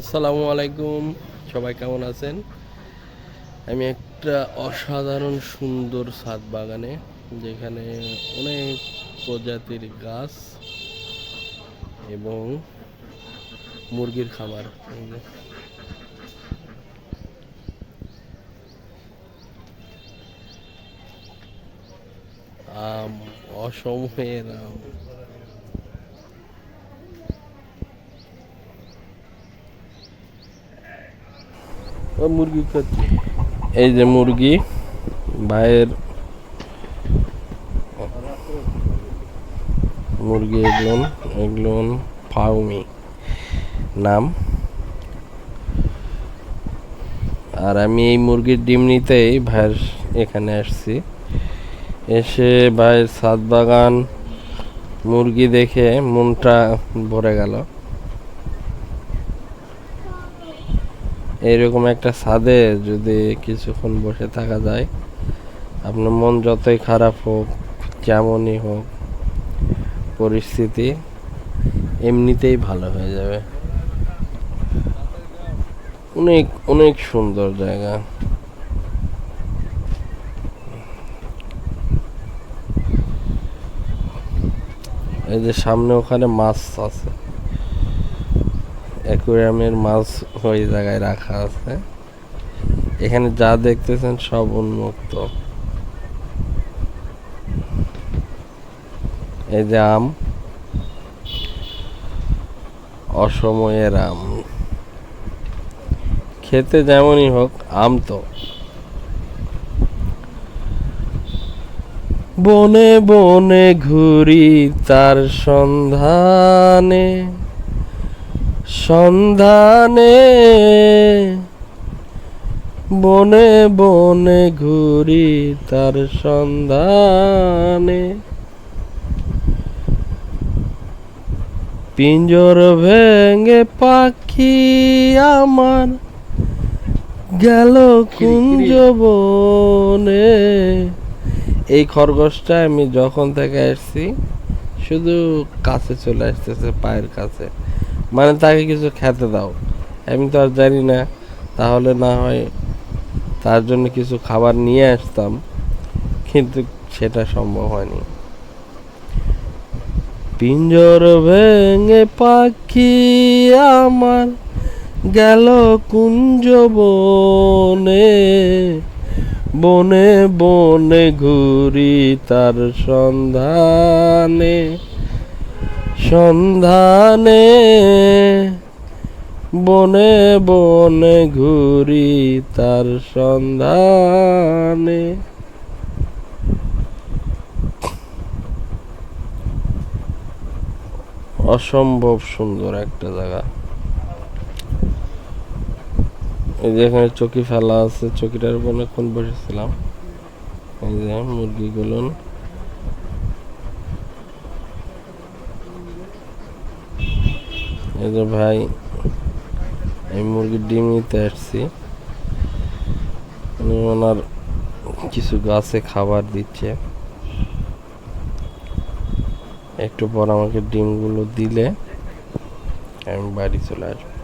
আসসালামু আলাইকুম। সবাই কেমন আছেন? আমি একটা অসাধারণ সুন্দর ছাদ বাগানে, যেখানে অনেক প্রজাতির গাছ এবং মুরগির খাবার আম অসময়ের আম। মুরগি খাচ্ছে। এই যে মুরগি, ভাইয়ের মুরগি এগুলো এগুলো ফাউমি নাম। আর আমি এই মুরগির ডিম নিতেই ভাইয়ের এখানে আসছি। এসে ভাইয়ের ছাদ বাগান মুরগি দেখে মনটা ভরে গেল। এইরকম একটা ছাদে যদি কিছুক্ষণ বসে থাকা যায়, আপনার মন যতই খারাপ হোক, যেমনই হোক, পরিস্থিতি এমনিতেই ভালো হয়ে যাবে। অনেক অনেক সুন্দর জায়গা। এই যে সামনে ওখানে মাছ আছে। অ্যাকুয়ারিয়ামের মাছ ওই জায়গায় রাখা আছে। এখানে যা দেখতেছেন সব উন্মুক্ত। এই যে আম। অসময়ের আম। খেতে যেমনই হোক, আম তো। বনে বনে ঘুরি তার সন্ধানে। সন্ধানে বনে বনে ঘুরি তার সন্ধানে। পিঞ্জর ভেঙে পাখি আমার গেল কুঞ্জ বনে। এই খরগোশটা আমি যখন থেকে আসছি শুধু কাছে চলে আসতেছে পায়ের কাছে। মানে তাকে কিছু খেতে দাও। আমি তো আর জানি না, তাহলে না হয় তার জন্য কিছু খাবার নিয়ে আসতাম, কিন্তু সেটা সম্ভব হয়নি। পিঞ্জর ভেঙে পাখি আমার গেল কুঞ্জ বনে বনে বনে ঘুরি তার সন্ধানে। সন্ধানে বনে বনে ঘুরি তার সন্ধানে। অসম্ভব সুন্দর একটা জায়গা। এই যে এখানে চকি ফেলা আছে, চকিটার উপর অনেকক্ষণ বসেছিলাম। এই যে মুরগিগুলো। যে ভাই, এই মুরগির ডিম নিতে আসছি। উনি ওনার কিছু গাছে খাবার দিচ্ছে। একটু পর আমাকে ডিমগুলো দিলে আমি বাড়ি চলে আসব।